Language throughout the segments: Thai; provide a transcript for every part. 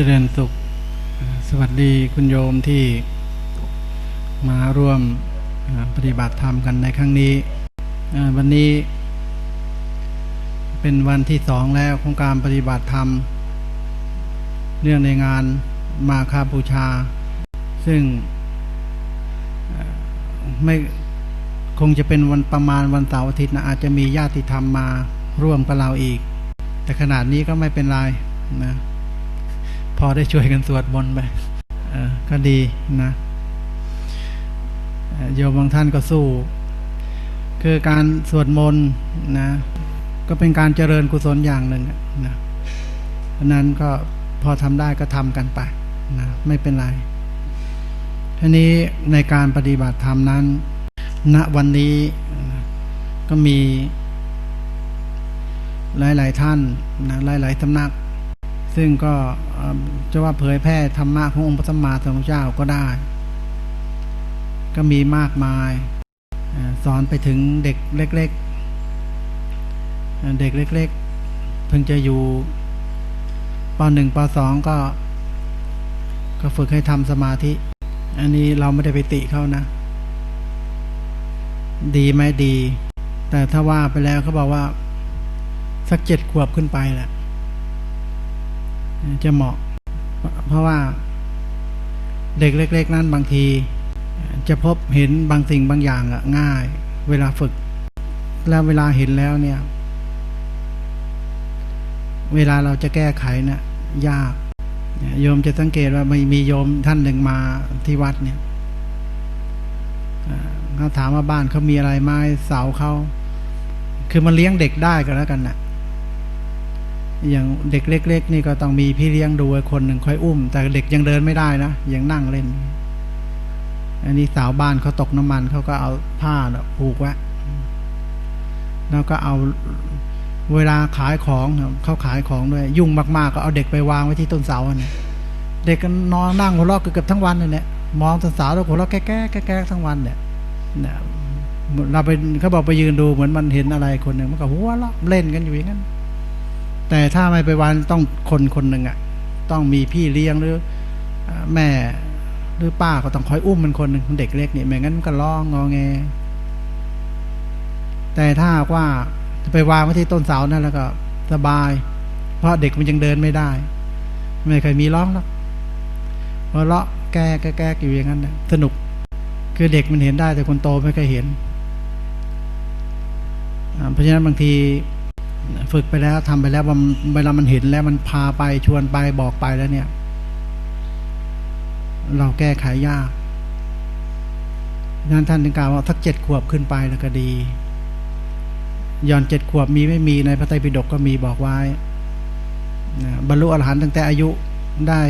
จริญสุข สวัสดีคุณโยมที่มาร่วมปฏิบัติธรรมกันในครั้งนี้ วันนี้เป็นวันที่สองแล้วของการปฏิบัติธรรม เนื่องในงานมาคาบูชา ซึ่งไม่คงจะเป็นวันประมาณวันเสาร์อาทิตย์นะอาจจะมีญาติธรรมมาร่วมกับเราอีก แต่ขนาดนี้ก็ไม่เป็นไรนะ พอได้ช่วยกันสวดมนต์ไปก็ดีนะโยมบางท่านก็สู้ คือการสวดมนต์นะ ก็เป็นการเจริญกุศลอย่างหนึ่งนะเพราะนั้นก็พอทำได้ก็ทำกันไปนะไม่เป็นไรทีนี้ในการปฏิบัติธรรมนั้น ณวันนี้นะก็มีหลาย ๆ ท่านนะหลายๆสำนัก ซึ่งก็จะว่าเผยแพร่ธรรมะขององค์พระสัมมาสัมพุทธเจ้าก็ได้ ก็มีมากมายสอนไปถึงเด็กเล็ก ๆ เด็กเล็ก ๆ เพิ่งจะอยู่ปหนึ่งปสองก็ ก็ฝึกให้ทำสมาธิ อันนี้เราไม่ได้ไปติเขานะ ดีไหมดี แต่ถ้าว่าไปแล้วเขาบอกว่า สักเจ็ดขวบขึ้นไปแหละ จะเหมาะ เพราะว่าเด็กเล็ก ๆ นั้นบางที จะพบเห็นบางสิ่งบางอย่างง่าย เวลาฝึก แล้วเวลาเห็นแล้วเนี่ย เวลาเราจะแก้ไขเนะี่ยยากโยมจะสังเกตว่ามีมีโยมท่านหนึ่งมาที่วัดเนี่ยเขาถามว่าบ้านเขามีอะไรไหมเสาเขาคือมันเลี้ยงเด็กได้ก็แล้วกันน่ะ อย่างเด็กเล็ก ๆ นี่ก็ต้องมีพี่เลี้ยงดูคนหนึ่งคอยอุ้ม แต่เด็กยังเดินไม่ได้นะยังนั่งเล่น อันนี้สาวบ้านเขาตกน้ำมันเขาก็เอาผ้าผูกไว้แล้วก็เอาเวลาขายของเนี่ยเขาขายของด้วย ยุ่งมากๆก็เอาเด็กไปวางไว้ที่ต้นเสาเนี่ยเด็กก็นอนนั่งหัวเราะเกือบทั้งวันเลยเนี่ยมองต้นเสาแล้วหัวเราะแก้แก้แก้แก้ทั้งวันเนี่ยเนี่ยเราไปเขาบอกไปยืนดูเหมือนมันเห็นอะไรคนหนึ่งมันก็หัวเราะเล่นกันอยู่อย่างนั้น แต่ถ้าไม่ไปวันต้องคนคนหนึ่งอะ ต้องมีพี่เลี้ยงหรือแม่หรือป้าก็ต้องคอยอุ้มมันคนหนึ่งเด็กเล็กเนี่ยไม่งั้นมันก็ร้องงอแง แต่ถ้าว่าจะไปวางไว้ที่ต้นเสานั่นแล้วก็สบาย เพราะเด็กมันยังเดินไม่ได้ ไม่เคยมีร้องหรอกเพราะเลาะแก้แก้แก้อยู่อย่างนั้นนะสนุก คือเด็กมันเห็นได้แต่คนโตไม่เคยเห็นเพราะฉะนั้นบางที ฝึกไปแล้วทำไปแล้วเวลามันเห็นแล้วมันพาไปชวนไปบอกไปแล้วเนี่ย เราแก้ไขยากนั้นท่านถึงกล่าวว่าทักเจ็ดขวบขึ้นไปแล้วก็ดีย้อนเจ็ดขวบมีไม่มีในพระไตรปิฎกก็มีบอกไว้นะบรรลุอรหันต์ตั้งแต่อายุได้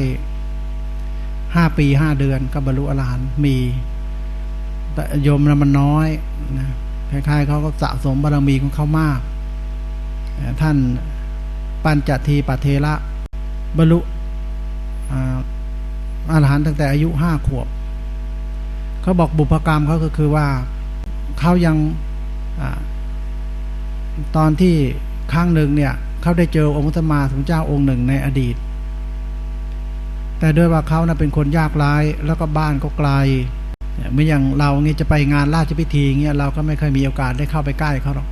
ห้าปีห้าเดือนก็บรรลุอรหันต์มีแต่โยมนะมันน้อยนะคล้ายๆเขาก็สะสมบารมีของเขามาก ท่านปัญจทีปเทระบรรลุอาอรหันต์ตั้งแต่อายุห้าขวบ เขาบอกบุพกรรมเขาก็คือว่าเขายังอตอนที่ครั้งหนึ่งเนี่ยเขาได้เจอองค์พระสัมาสมเจ้าองค์หนึ่งในอดีต แต่ด้วยว่าเขานะเป็นคนยากไร้แล้วก็บ้านก็ไกลเนี่ยไม่อย่างเราเงี้ยจะไปงานราชพิธีเงี้ยเราก็ไม่เคยมีโอกาสได้เข้าไปใกล้เขาหรอก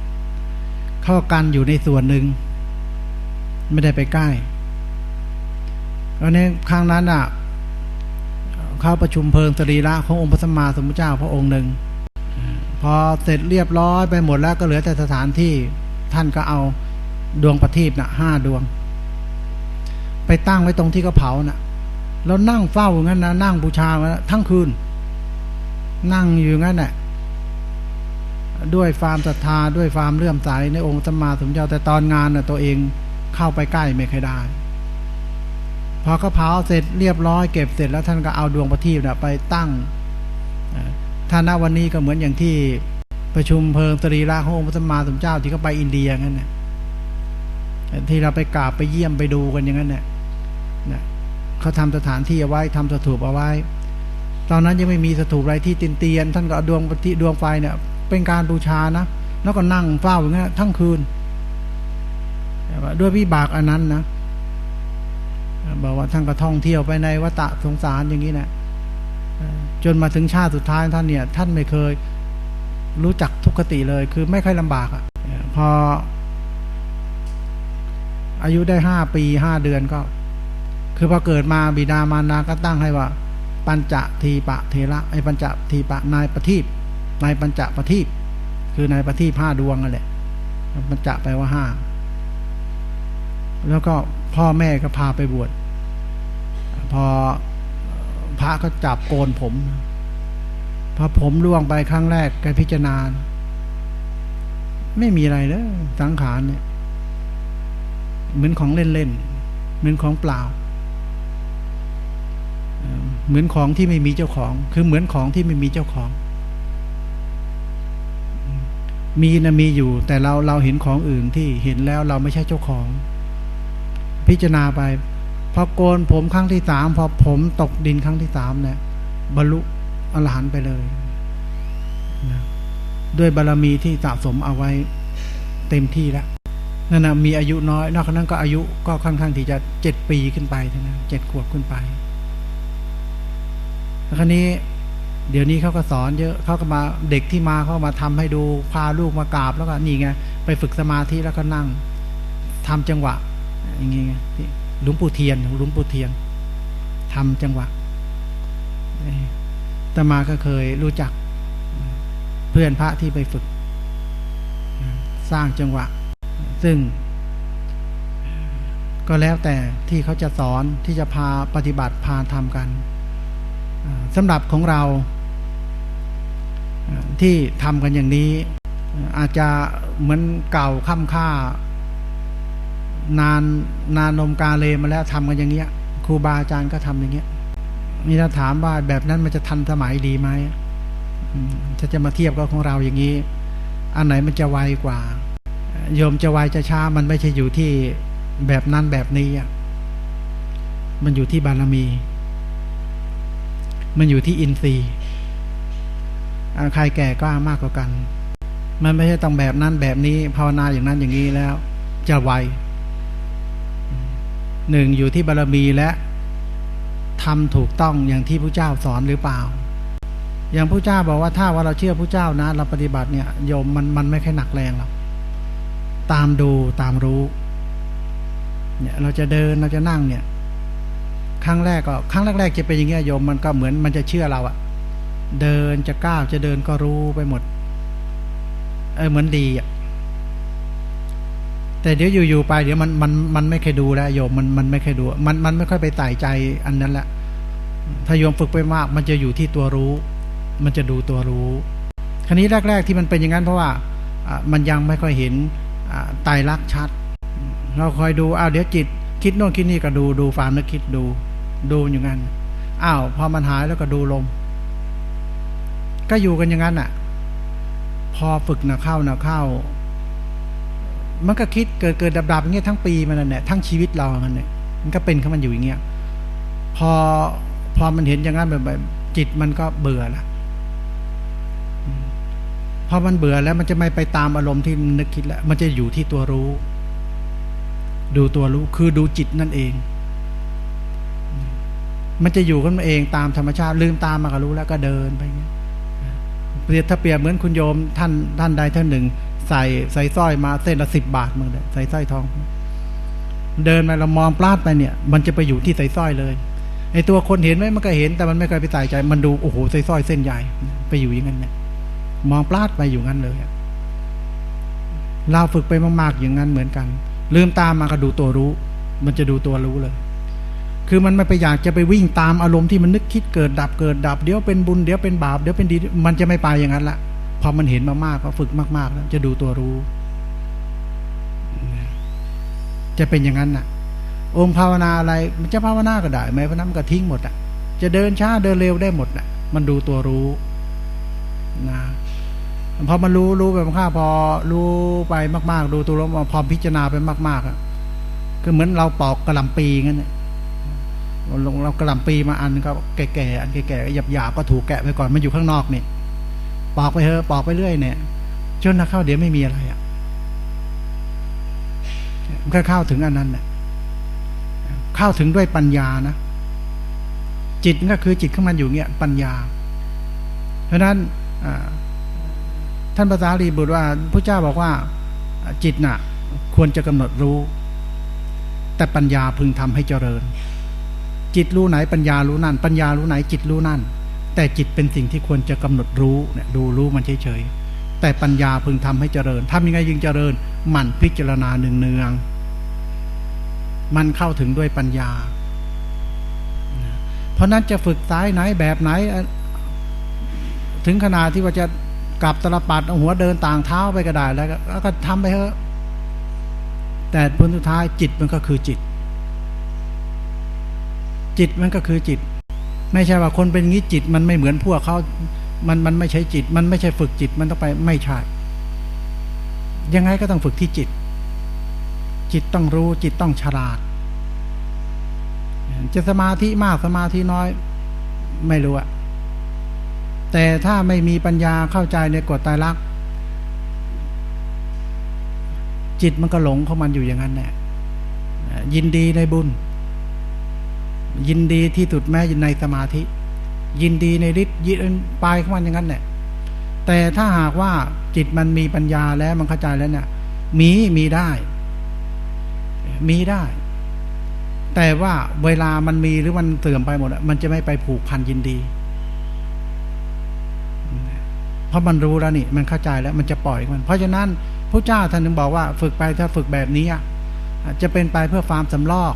เข้ากันอยู่ในส่วนหนึ่ง ไม่ได้ไปใกล้เพราะนี้ครั้งนั้นอะเข้าประชุมเพลิงสรีระขององค์พระสัมมาสัมพุทธเจ้าพระองค์หนึ่ง พอเสร็จเรียบร้อยไปหมดแล้วก็เหลือแต่สถานที่ท่านก็เอาดวงประทีปนะห้าดวง ไปตั้งไว้ตรงที่เขาเผานะ่ะแล้วนั่งเฝ้าอย่างนั้นนะนั่งบูชาทั้งคืน นั่งอยู่งั้นแหละ ด้วยความศรัทธาด้วยความเลื่อมใสในองค์สัมมาสัมพุทธเจ้าแต่ตอนงานน่ะตัวเองเข้าไปใกล้ไม่เคยได้พอเขาเผาเสร็จเรียบร้อยเก็บเสร็จแล้วท่านก็เอาดวงประทีปน่ะไปตั้งท่านณวันนี้ก็เหมือนอย่างที่ประชุมเพลิงสรีระขององค์พระสัมมาสัมพุทธเจ้าที่เขาไปอินเดียงั้นเนี่ยที่เราไปกราบไปเยี่ยมไปดูกันอย่างนั้นเนี่ยนะเขาทำสถานที่เอาไว้ทำสถูปเอาไว้ ตอนนั้นยังไม่มีสถูปอะไรที่ตินเตียน ท่านก็เอาดวงปฏิดวงไฟเนี่ย เป็นการบูชานะ แล้วก็นั่งเฝ้าอย่างนั้นทั้งคืนด้วยวิบากอันนั้นนะบอกว่าท่านก็ท่องเที่ยวไปในวัฏสงสารอย่างนี้นะเอ่อจนมาถึงชาติสุดท้ายท่านเนี่ย ท่านไม่เคยรู้จักทุกขติเลย คือไม่ค่อยลำบากอะ่ะพอ อายุได้ห้าปีห้าเดือนก็ คือพอเกิดมาบิดามารดาก็ตั้งให้ว่า ปัญจทีปะเทระไอ้ปัญจทีปะนายประทีป นายปัญจประทีปคือนายประทีปห้าดวงนั่นแหละปัญจแปลว่าห้าแล้วก็พ่อแม่ก็พาไปบวชพอพระก็จับโกนผมพอผมล่วงไปครั้งแรกแกพิจารณา ไม่มีอะไรเลยสังขารเนี่ย เหมือนของเล่นๆเหมือนของเปล่า เหมือนของที่ไม่มีเจ้าของ คือเหมือนของที่ไม่มีเจ้าของ มีนะมีอยู่ แต่เราเราเห็นของอื่นที่เห็นแล้วเราไม่ใช่เจ้าของ พิจารณาไปพอโกนผมครั้งที่สามพอผมตกดินครั้งที่สามเนี่ย บรรลุอรหันต์ไปเลยนะด้วยบารรมีที่สะสมเอาไว้เต็มที่แล้วนั่นนะมีอายุน้อย นอกจากนั้นก็อายุก็ค่อนข้างที่จะเจ็ดปีขึ้นไปใช่ไหมเจ็ดขวบขึ้นไปแล้วคราวนี้ เดี๋ยวนี้เขาก็สอนเยอะเขาก็มาเด็กที่มาเขามาทำให้ดูพาลูกมากราบแล้วก็นี่ไงไปฝึกสมาธิแล้วก็นั่งทำจังหวะ อย่างงี้ไงหลวงปู่เทียนหลวงปู่เทียนทำจังหวะแต่มาก็เคยรู้จัก เพื่อนพระที่ไปฝึก สร้างจังหวะ ซึ่ง ก็แล้วแต่ที่เขาจะสอนที่จะพาปฏิบัติพาทำกันสำหรับของเรา ที่ทำกันอย่างนี้ อาจจะเหมือนเก่าค่ำค่านานนานนมกาเลมาแล้วทำกันอย่างเงี้ยครูบาอาจารย์ก็ทำอย่างเงี้ยนี่ถ้าถามว่าแบบนั้นมันจะทันสมัยดีไหมถ้าจะมาเทียบกับของเราอย่างนี้ อันไหนมันจะไวกว่า โยมจะไวจะช้ามันไม่ใช่อยู่ที่แบบนั้นแบบนี้อะมันอยู่ที่บารมี มันอยู่ที่อินทรีย์ ใครแก่กล้ามากกว่ากัน มันไม่ใช่ต้องแบบนั้นแบบนี้ ภาวนาอย่างนั้นอย่างนี้แล้ว จะไวหนึ่งอยู่ที่บารมีและทำถูกต้องอย่างที่พระเจ้าสอนหรือเปล่า อย่างพระเจ้าบอกว่าถ้าว่าเราเชื่อพระเจ้านะ เราปฏิบัติเนี่ยโยมมันมันไม่ค่อยหนักแรงหรอกตามดูตามรู้ เนี่ยเราจะเดินเราจะนั่งเนี่ย ครั้งแรกก็ ครั้งแรกๆจะเป็นอย่างเงี้ยโยมมันก็เหมือนมันจะเชื่อเราอะ เดินจะก้าวจะเดินก็รู้ไปหมด เออเหมือนดีอะแต่เดี๋ยวอยู่ๆไปเดี๋ยวมันมันมันไม่เคยดูแล้วโยมมันมันไม่เคยดู มันมันไม่ค่อยไปไต่ใจอันนั้นแหละถ้าโยมฝึกไปมาก มันจะอยู่ที่ตัวรู้ มันจะดูตัวรู้ คราวนี้แรก ๆ ที่มันเป็นอย่างนั้นเพราะว่าอะมันยังไม่ค่อยเห็นอ่ไตรลักชัด เราคอยดูอ้าวเดี๋ยวจิต คิดโน่นคิดนี่ก็ดูดูความนึกคิดดู ดูอย่างนั้นอ้าวพอมันหายแล้วก็ดูลม ก็อยู่กันอย่างนั้นอะ พอฝึกหนะเข้าหนะเข้า มันก็คิดเกิดเกิดดับดับอย่างเงี้ยทั้งปีมันนั่นแหละทั้งชีวิตเรามันเนี่ยมันก็เป็นของมันอยู่อย่างเงี้ยพอพอมันเห็นอย่างนั้นแบบจิตมันก็เบื่อละพอมันเบื่อแล้วมันจะไม่ไปตามอารมณ์ที่นึกคิดแล้ว มันจะอยู่ที่ตัวรู้ ดูตัวรู้คือดูจิตนั่นเอง มันจะอยู่กันมาเองตามธรรมชาติลืมตามมาก็รู้แล้วก็เดินไปอย่างเงี้ย เปรียบถ้าเปรียบเหมือนคุณโยมท่านท่านใดท่านหนึ่ง ใส่ใส่สร้อยมาเส้นละสิบบาทมึงเลยใส่สร้อยทอง เดินมาเรามองปลาดไปเนี่ย มันจะไปอยู่ที่ใส่สร้อยเลยไอตัวคนเห็นไหมมันก็เห็นแต่มันไม่เคยไปใส่ใจ มันดูโอ้โหใส่สร้อยเส้นใหญ่ ไปอยู่อย่างนั้นเนี่ยมองปลาดไปอยู่งั้นเลยเราฝึกไปมากๆอย่างนั้นเหมือนกัน ลืมตามมาก็ดูตัวรู้ มันจะดูตัวรู้เลย คือมันไม่ไปอยากจะไปวิ่งตามอารมณ์ที่มันนึกคิดเกิดดับเกิดดับเดี๋ยวเป็นบุญเดี๋ยวเป็นบาปเดี๋ยวเป็นดีมันจะไม่ไปอย่างนั้นละพอมันเห็นมามากก็ฝึกมากๆแล้วจะดูตัวรู้ จะเป็นอย่างนั้นน่ะ องค์ภาวนาอะไร มันจะภาวนาก็ได้ไหมพระนั้นมันก็ทิ้งหมดอะ จะเดินช้าเดินเร็วได้หมดน่ะ มันดูตัวรู้นะพอมันรู้รู้ไปมากๆพอรู้ไปมาก ๆ ดูตัวรู้พอพิจารณาไปมากๆอะก็เหมือนเราปอกกระลำปีงั้นเนี่ย เรากระลำปีมาอันก็แก่ๆอันแก่ๆหยาบๆก็ถูกแกะไปก่อนมันอยู่ข้างนอกนี่ปอกไปเถอะปอกไปเรื่อยเนี่ยจนนะเข้าเดี๋ยวไม่มีอะไรอะมันก็เข้าถึงอันนั้นเนี่ยเข้าถึงด้วยปัญญานะจิตก็คือจิตของมันอยู่เงี้ยปัญญา เพราะนั้นท่านภาษารีบุตรว่าพระเจ้าบอกว่าจิตน่ะ ควรจะกำหนดรู้ แต่ปัญญาพึงทำให้เจริญ จิตรู้ไหนปัญญารู้นั่น ปัญญารู้ไหนจิตรู้นั่น แต่จิตเป็นสิ่งที่ควรจะกำหนดรู้เนี่ยดูรู้มันเฉยๆแต่ปัญญาพึงทำให้เจริญทำยังไงยึงเจริญหมั่นพิจารณาเนืองๆมันเข้าถึงด้วยปัญญา เพราะนั้นจะฝึกสายไหนแบบไหน ถึงขนาดที่ว่าจะกลับตลปัดเอาหัวเดินต่างเท้าไปก็ได้แล้วก็แล้วก็ทำไปเถอะแต่ผลสุดท้ายจิตมันก็คือจิต จิตมันก็คือจิต ไม่ใช่ว่าคนเป็นงี้จิตมันไม่เหมือนพวกเขามันมันไม่ใช่จิต มันไม่ใช่ฝึกจิตมันต้องไปไม่ใช่ ยังไงก็ต้องฝึกที่จิต จิตต้องรู้จิตต้องฉลาด จะสมาธิมากสมาธิน้อย ไม่รู้อะแต่ถ้าไม่มีปัญญาเข้าใจในกฎตายรักจิตมันก็หลงของมันอยู่อย่างนั้นแหละยินดีในบุญ ยินดีที่สุดแม้ในสมาธิ ยินดีในฤทธิ์ยินปลายของมันอย่างนั้นแหละแต่ถ้าหากว่าจิตมันมีปัญญาแล้วมันเข้าใจแล้วเนี่ยมีมีได้ มีได้ แต่ว่าเวลามันมีหรือมันเสื่อมไปหมดมันจะไม่ไปผูกพันยินดี เพราะมันรู้แล้วนี่ มันเข้าใจแล้วมันจะปล่อยมัน เพราะฉะนั้นพระเจ้าท่านถึงบอกว่า ฝึกไปถ้าฝึกแบบนี้อะจะเป็นไปเพื่อฟามสำลอก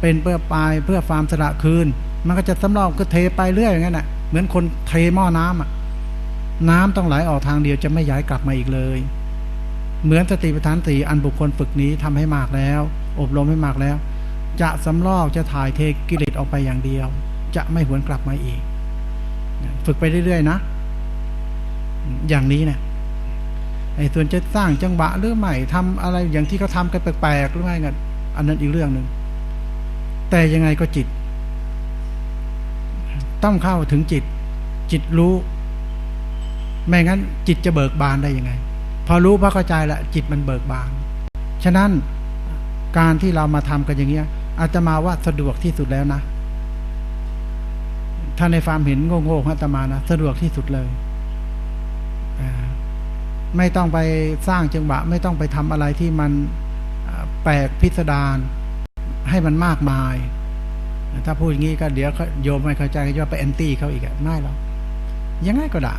เป็นเพื่อปลายเพื่อฟาร์มสละคืน มันก็จะสำลอกก็เทไปเรื่อยอย่างนั้นแหะเหมือนคนเทหม้อน้ำอะ น้ำต้องไหลออกทางเดียวจะไม่ย้ายกลับมาอีกเลย เหมือนสติปัฏฐานสี่อันบุคคลฝึกนี้ทำให้มากแล้ว อบรมให้มากแล้ว จะสำลอกจะถ่ายเทกิเลสออกไปอย่างเดียว จะไม่หวนกลับมาอีก ฝึกไปเรื่อยๆนะ อย่างนี้นะไอ้ส่วนจะสร้างจังหวะหรือไม่ทำอะไรอย่างที่เขาทากันแปลกๆหรือไม่กันอันนั้นอีกเรื่องหนึ่ง แต่ยังไงก็จิต ต้องเข้าถึงจิต จิตรู้ ไม่งั้น จิตจะเบิกบานได้ยังไง พอรู้พอเข้าใจละจิตมันเบิกบาน ฉะนั้นการที่เรามาทำกันอย่างเงี้ยอาจจะมาว่าสะดวกที่สุดแล้วนะ ถ้าในความเห็นโง่ๆของอาตมานะสะดวกที่สุดเลยไม่ต้องไปสร้างจังหวะ ไม่ต้องไปทำอะไรที่มันแปลกพิสดาร ให้มันมากมาย ถ้าพูดอย่างนี้ก็เดี๋ยวโยมไม่เข้าใจก็จะไปแอนตี้เขาอีกอะไม่หรอกยังไงก็ได้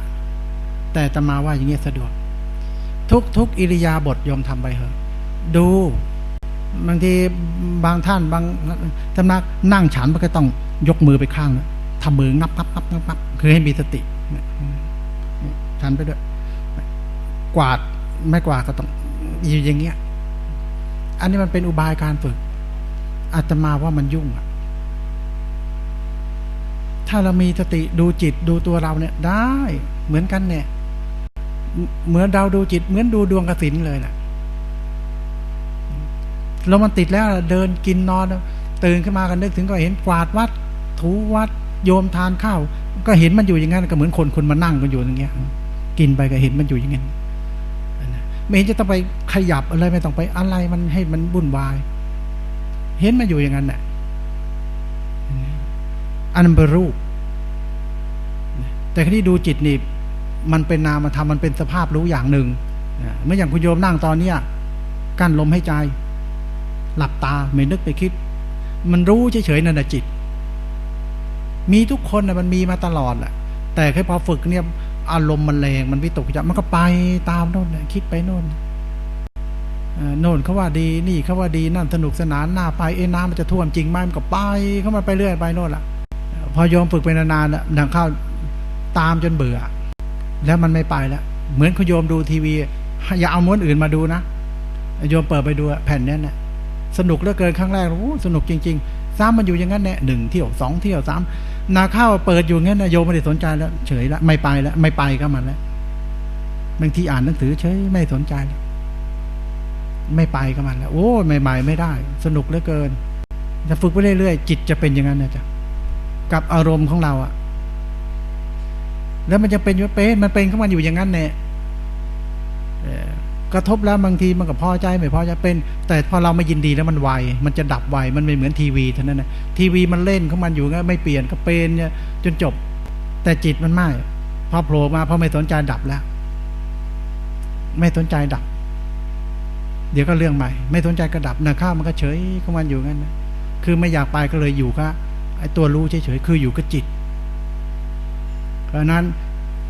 แต่ตมาว่าอย่างนี้สะดวก ทุกทุกอิริยาบถโยมทำไปเถอะ ดูบางทีบางท่านบางทำนักนั่งฉันมันก็ต้องยกมือไปข้างนะทำมืองับงับงับงับงับคือให้มีสติฉันไปด้วย กวาดไม่กวาดก็ต้องอยู่อย่างเงี้ย อันนี้มันเป็นอุบายการฝึก อาตมาว่ามันยุ่งอะถ้าเรามีสติดูจิตดูตัวเราเนี่ย ได้เหมือนกันเนี่ย เหมือนเราดูจิต เหมือนดูดวงกสินเลยนะ่ะเรามันติดแล้วเดินกินนอน ตื่นขึ้นมากันนึกถึงก็เห็นกวาดวัด ถูวัด โยมทานข้าว ก็เห็นมันอยู่อย่างนั้นก็เหมือนคนคนมานั่งกันอยู่อย่างเงี้ย กินไปก็เห็นมันอยู่อย่างนั้นไม่เห็นจะต้องไปขยับอะไรไม่ต้องไปอะไรมันให้มันบุ่นวาย เห็นมันอยู่อย่างนั้นแหละอันนั้นเป็นรูป แต่ที่ดูจิตนี่มันเป็นนามธรรมมันเป็นสภาพรู้อย่างหนึ่งเมื่ออย่างคุณโยมนั่งตอนเนี้ยกั้นลมให้ใจ หลับตาไม่นึกไปคิด มันรู้เฉยๆนั่นแหะจิต มีทุกคนนะมันมีมาตลอดแหละแต่แค่พอฝึกเนี่ย อารมณ์มันแรงมันวิตกจับมันก็ไปตามโน่นคิดไปโน่น โน่นเขาว่าดีนี่เขาว่าดีนั่นสนุกสนานหน้าไปเอ้น้ำมันจะท่วมจริงไหมมันก็ไปเข้ามาไปเรื่อยไปโน่นละพอโยมฝึกไปนานๆดังเข้าตามจนเบื่อ แล้วมันไม่ไปแล้วเหมือนคุณโยมดูทีวี อย่าเอาม้วนอื่นมาดูนะโยมเปิดไปดูแผ่นนี้นะสนุกเหลือเกินครั้งแรกโอ้สนุกจริง ๆ ซ้ำมันอยู่อย่างนั้นแน่หนึ่งเที่ยวสองเที่ยวสามนาข้าวเปิดอยู่งั้นนะโยมไม่ได้สนใจแล้ว เฉยแล้วไม่ไปแล้วไม่ไปก็มันแล้วบางทีอ่านหนังสือเฉยไม่สนใจ ไม่ไปก็มันแล้วโอ้ไม่ใหม่ไม่ได้ สนุกเหลือเกินจะฝึกไปเรื่อยๆจิตจะเป็นอย่างนั้นนะจ๊ะกับอารมณ์ของเราอะแล้วมันจะเป็นอยู่เป็นมันเป็นของมันอยู่อย่างนั้นเนี่ยกระทบแล้วบางทีมันก็พอใจไม่พอใจเป็น แต่พอเราไม่ยินดีแล้วมันไวมันจะดับไวมันไม่เหมือนทีวีเท่านั้นนะทีวีมันเล่นของมันอยู่งั้นไม่เปลี่ยนก็เป็นเนี่ยจนจบ แต่จิตมันไม่พอโผล่มาพอไม่สนใจดับแล้ว ไม่สนใจดับ เดี๋ยวก็เรื่องใหม่ ไม่สนใจก็ดับนะข้าวมันก็เฉยของมันอยู่งั้นนะคือไม่อยากไปก็เลยอยู่ก็ไอ้ตัวรู้เฉยๆคืออยู่กับจิต เพราะนั้น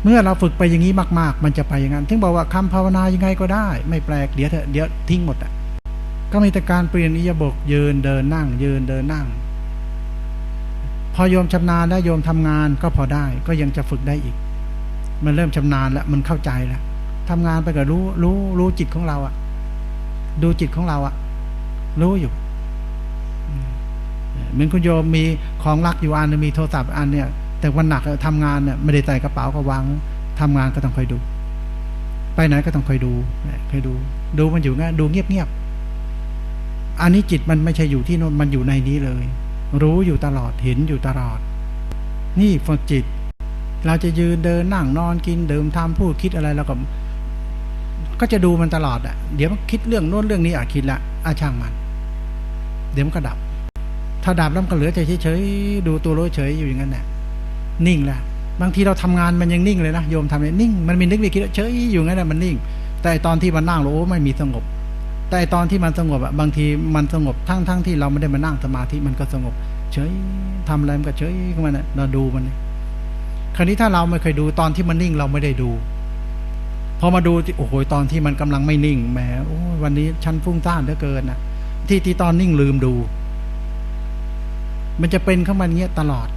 เมื่อเราฝึกไปอย่างนี้มากๆ มันจะไปอย่างนั้นถึงบอกว่าคำภาวนายังไงก็ได้ ไม่แปลกเดี๋ยวเถอะเดี๋ยวทิ้งหมดอะก็มีแต่การเปลี่ยนอิยาบกยืนเดินนั่ง ยืนเดินนั่ง พอโยมชำนาญแล้โยมทำงานก็พอได้ ก็ยังจะฝึกได้อีก มันเริ่มชำนาญแล้วมันเข้าใจแล้วทำงานไปก็รู้รู้รู้จิตของเราอะ ดูจิตของเราอะรู้อยู่เหมือนคุณโยมมีของรักอยู่อันมีโทรศัพท์อันเนี่ย แต่วันหนักทำงานเนี่ยไม่ได้ใส่กระเป๋าก็วางทำงานก็ต้องคอยดู ไปไหนก็ต้องคอยดูคอยดู ดูมันอยู่งั้นดูเงียบๆอันนี้จิตมันไม่ใช่อยู่ที่โน่นมันอยู่ในนี้เลย รู้อยู่ตลอดเห็นอยู่ตลอด นี่ฝึกจิต เราจะยืนเดินนั่งนอนกินเดื่มทำพูดคิดอะไรเราก็ ก็จะดูมันตลอดอะเดี๋ยวมันคิดเรื่องโน้นเรื่องนี้อะคิดละอาช่างมัน เดี๋ยวมันก็ดับ ถ้าดับแล้วมันก็เหลือใจเฉยๆดูตัวรู้เฉยอยู่อย่างนั้นแหละนิ่งแหละบางทีเราทำงานมันยังนิ่งเลยนะโยมทำเลยนิ่งมันมีนึกมีคิดเฉยอยู่งั้นแหละมันนิ่ง แต่ตอนที่มันนั่งโอ้ไม่มีสงบ แต่ตอนที่มันสงบอะบางทีมันสงบทั้งทั้งที่เราไม่ได้มานั่งสมาธิมันก็สงบ เฉยทำอะไรมันก็เฉยของมันเราดูมันคราวนี้ถ้าเราไม่เคยดูตอนที่มันนิ่งเราไม่ได้ดู พอมาดูโอ้โหตอนที่มันกำลังไม่นิ่งแหมโอ้วันนี้ฉันฟุ้งซ่านเหลือเกินนะที่ที่ตอนนิ่งลืมดู มันจะเป็นเข้ามาเงี้ยตลอด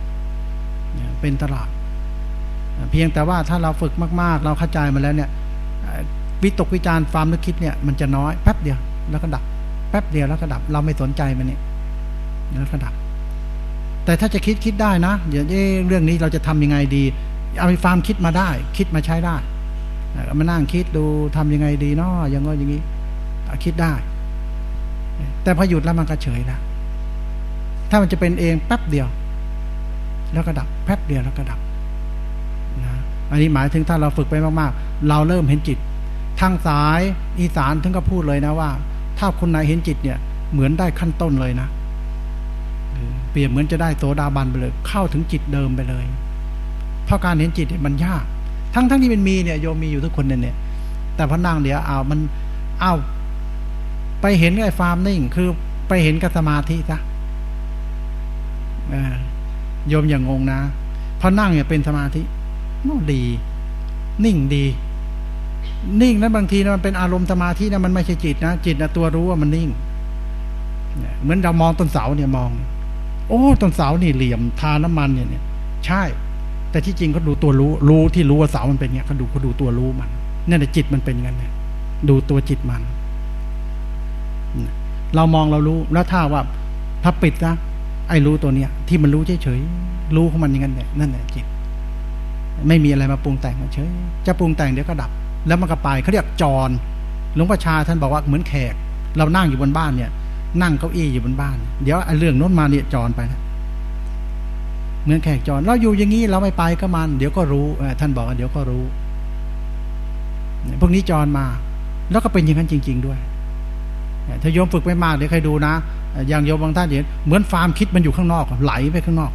เป็นตลอด เพียงแต่ว่าถ้าเราฝึกมาก ๆ เราเข้าใจมาแล้วเนี่ยวิตกวิจารความนึกคิดเนี่ยมันจะน้อยแป๊บเดียวแล้วก็ดับ แป๊บเดียวแล้วก็ดับ เราไม่สนใจมันเนี่ยแล้วก็ดับ แต่ถ้าจะคิดคิดได้นะเดี๋ยวเรื่องนี้เราจะทำยังไงดี เอาไปความคิดมาได้ คิดมาใช้ได้ มานั่งคิดดูทำยังไงดีเนาะอย่างงี้อย่างนี้คิดได้ แต่พอหยุดแล้วมันก็เฉยแล้วถ้ามันจะเป็นเองแป๊บเดียว แล้วก็ดับแป๊บเดียวแล้วก็ดับนะอันนี้หมายถึงถ้าเราฝึกไปมากๆ เราเริ่มเห็นจิตทางสายอีสานถึงก็พูดเลยนะว่า ถ้าคนไหนเห็นจิตเนี่ย เหมือนได้ขั้นต้นเลยนะเปรียบเหมือนจะได้โสดาบันไปเลย เข้าถึงจิตเดิมไปเลย เพราะการเห็นจิตมันยาก ทั้งทั้งที่มันมีเนี่ยโยมมีอยู่ทุกคนเนี่ยแต่พอนั่งเดี๋ยวเอามันเอาไปเห็นไอ้ฟาร์มนิ่ง คือไปเห็นกับสมาธิซะโยมอย่างงงนะพอนั่งเนี่ยเป็นสมาธิน่ดี นิ่งดี นิ่งนั้นบางทีมันเป็นอารมณ์สมาธินะมันไม่ใช่จิตนะจิตนะตัวรู้ว่ามันนิ่งเหมือนเรามองต้นเสาเนี่ยมอง โอ้ต้นเสานี่เหลี่ยมทาน้ำมันเนี่ยใช่ แต่ที่จริงเขาดูตัวรู้ รู้ที่รู้ว่าเสามันเป็นเงี้ยเขาดูเขาดูตัวรู้มันนั่นแหละจิตมันเป็นงั้นเนี่ยดูตัวจิตมัน เรามองเรารู้แล้วถ้าว่าถ้าปิดนะไอ้รู้ตัวเนี้ย ที่มันรู้เฉยๆรู้ของมันอย่างนั้นเนี่ยนั่นแหละจิต ไม่มีอะไรมาปรุงแต่งเฉยจะปรุงแต่งเดี๋ยวก็ดับ แล้วมันก็ไปเขาเรียกจรหลวงพ่อชาท่านบอกว่าเหมือนแขก เรานั่งอยู่บนบ้านเนี่ย นั่งเก้าอี้อยู่บนบ้าน เดี๋ยวไอ้เรื่องโน้นมาเนี่ยจรไปนะ เหมือนแขกจรเราอยู่อย่างนี้เราไม่ไปก็มัน เดี๋ยวก็รู้ท่านบอกว่าเดี๋ยวก็รู้ พวกนี้จรมา แล้วก็เป็นอย่างนั้นจริง ๆ ด้วยถ้าโยมฝึกไม่มากเดี๋ยวใครดูนะอย่างโยมบางท่านเห็นเหมือนฟาร์มคิดมันอยู่ข้างนอกไหลไปข้างนอก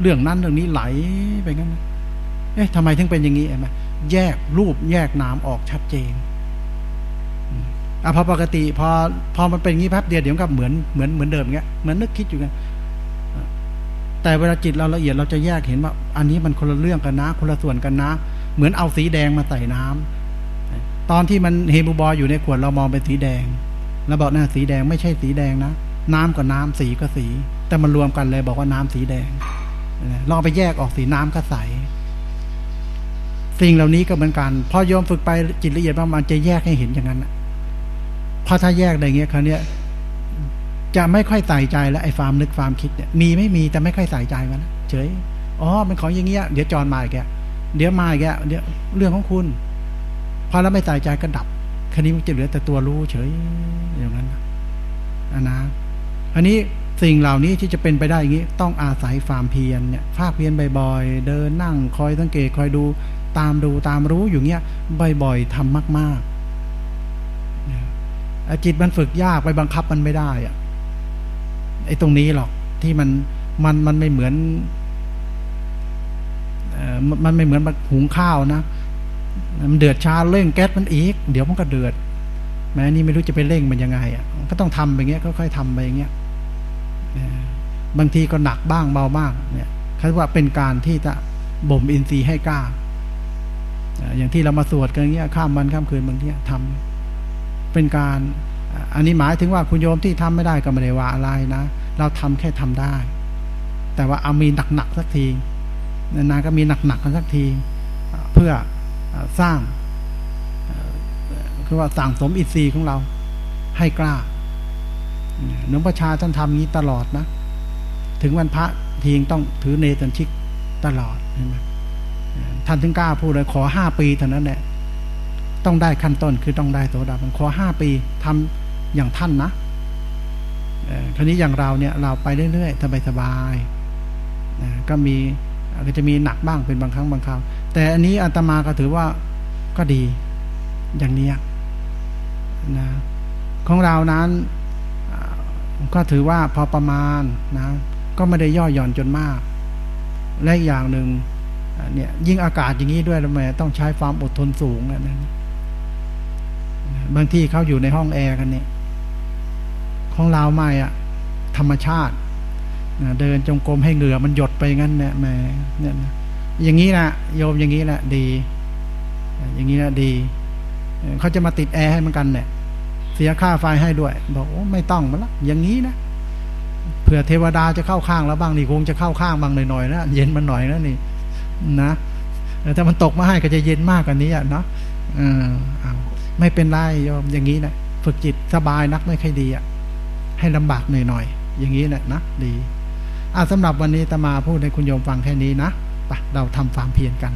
เรื่องนั้นเรื่องนี้ไหลไปงั้นเอ๊ะทำไมถึงเป็นอย่างนี้ไหมแยกรูปแยกนามออกชัดเจนอะพอปกติพอพอมันเป็นงี้แป๊บเดียวเดี๋ยวก็เหมือนเหมือนเหมือนเดิมเงี้ยเหมือนนึกคิดอยู่กัน แต่เวลาจิตเราละเอียดเราจะแยกเห็นว่า อันนี้มันคนละเรื่องกันนะ คนละส่วนกันนะ เหมือนเอาสีแดงมาใส่น้ำตอนที่มันเฮมูบอยอยู่ในขวดเรามองเป็นสีแดงแล้วบอกนะสีแดงไม่ใช่สีแดงนะ น้ำกับน้ำสีก็สี แต่มันรวมกันเลยบอกว่าน้ำสีแดงลองไปแยกออกสีน้ำก็ใสสิ่งเหล่านี้ก็เหมือนกันพอโยมฝึกไปจิตละเอียดประมันจะแยกให้เห็นอย่างนั้นพอถ้าแยกได้เงี้ยคราวนี้ย จะไม่ค่อยใส่ใจแล้วไอ้ฟาร์มนึกฟาร์มคิดเนี่ยมีไม่มีแต่ไม่ค่อยใส่ใจมันเฉยอ๋อมันของอย่างเงี้ยเดี๋ยวจอนมาอีกแกเดี๋ยวมาอีกแกเดี๋ยวเรื่องของคุณพอแล้วไม่ใส่ใจก็ดับคันนี้มันจะเหลือแต่ตัวรู้เฉยอย่างนั้นอันนะอันนี้สิ่งเหล่านี้ที่จะเป็นไปได้อย่างนี้ ต้องอาศัยความเพียรเนี่ยภาคเพียรบ่อยๆ เดินนั่งคอยสังเกตคอยดูตามดูตามรู้อยู่เงี้ยบ่อยๆทำมากไอ้จิตมันฝึกยากไปบังคับมันไม่ได้อะ ไอ้ตรงนี้หรอกที่มันมันมันไม่เหมือนเอ่อมันไม่เหมือนมันหุงข้าวนะมันเดือดชาเร่งแก๊สมันอีก เดี๋ยวมันก็เดือด แม้นี่ไม่รู้จะไปเร่งมันยังไงอะก็ต้องทำไปเงี้ยค่อยๆทำไปอย่างเงี้ยเอ่อบางทีก็หนักบ้างเบาบ้างเนี่ยเขาเรียกว่าเป็นการที่จะบ่มอินทรีย์ให้กล้าอย่างที่เรามาสวดกันเงี้ยข้ามวันข้ามคืนบางทีทำเป็นการ อันนี้หมายถึงว่าคุณโยมที่ทำไม่ได้ก็ไม่ได้ว่าอะไรนะ เราทำแค่ทำได้ แต่ว่าเอามีหนักๆสักทีนานๆก็มีหนักๆกันสักที เพื่อสร้างคือว่าสั่งสมอินทรีย์ของเราให้กล้าหลวงพ่อชาท่านทำงี้ตลอดนะ ถึงวันพระทีงต้องถือเนตันชิกตลอดเห็นไหมท่านถึงกล้าพูดเลยขอห้าปีเท่านั้นแหละต้องได้ขั้นต้นคือต้องได้โสดาบันขอห้าปีทำ อย่างท่านนะคราวนี้อย่างเราเนี่ยเราไปเรื่อยๆสบายๆก็มีก็จะมีหนักบ้างเป็นบางครั้งบางคราวแต่อันนี้อาตมาก็ถือว่าก็ดีอย่างนี้นะของเรานั้นก็ถือว่าพอประมาณนะก็ไม่ได้ย่อหย่อนจนมาก และอย่างหนึ่งเนี่ยยิ่งอากาศอย่างนี้ด้วยแล้วแหมต้องใช้ความอดทนสูงนะบางที่เขาอยู่ในห้องแอร์กันเนี่ย ของเราไม่อะธรรมชาติเดินจงกรมให้เหงื่อมันหยดไปงั้นเนี่ยแหมเนี่ยนะอย่างนี้นะโยมอย่างนี้แหละดี อย่างนี้นะดีเขาจะมาติดแอร์ให้เหมือนกันเนี่ย เสียค่าไฟให้ด้วยบอกโอ้ไม่ต้องมาละอย่างนี้นะเผื่อเทวดาจะเข้าข้างแล้วบ้างนี่คงจะเข้าข้างบ้างหน่อยๆนะเย็นมันหน่อยนะนี่นะแต่ถ้ามันตกมาให้ก็จะเย็นมากกว่านี้อะเนาะออเอาไม่เป็นไรโยมอย่างนี้นะฝึกจิตสบายนักไม่ค่อยดีอะ ให้ลำบากหน่อยๆอย่างนี้แหละนะดีอ่าสำหรับวันนี้ตมาพูดให้คุณโยมฟังแค่นี้นะไปเราทำความเพียรกัน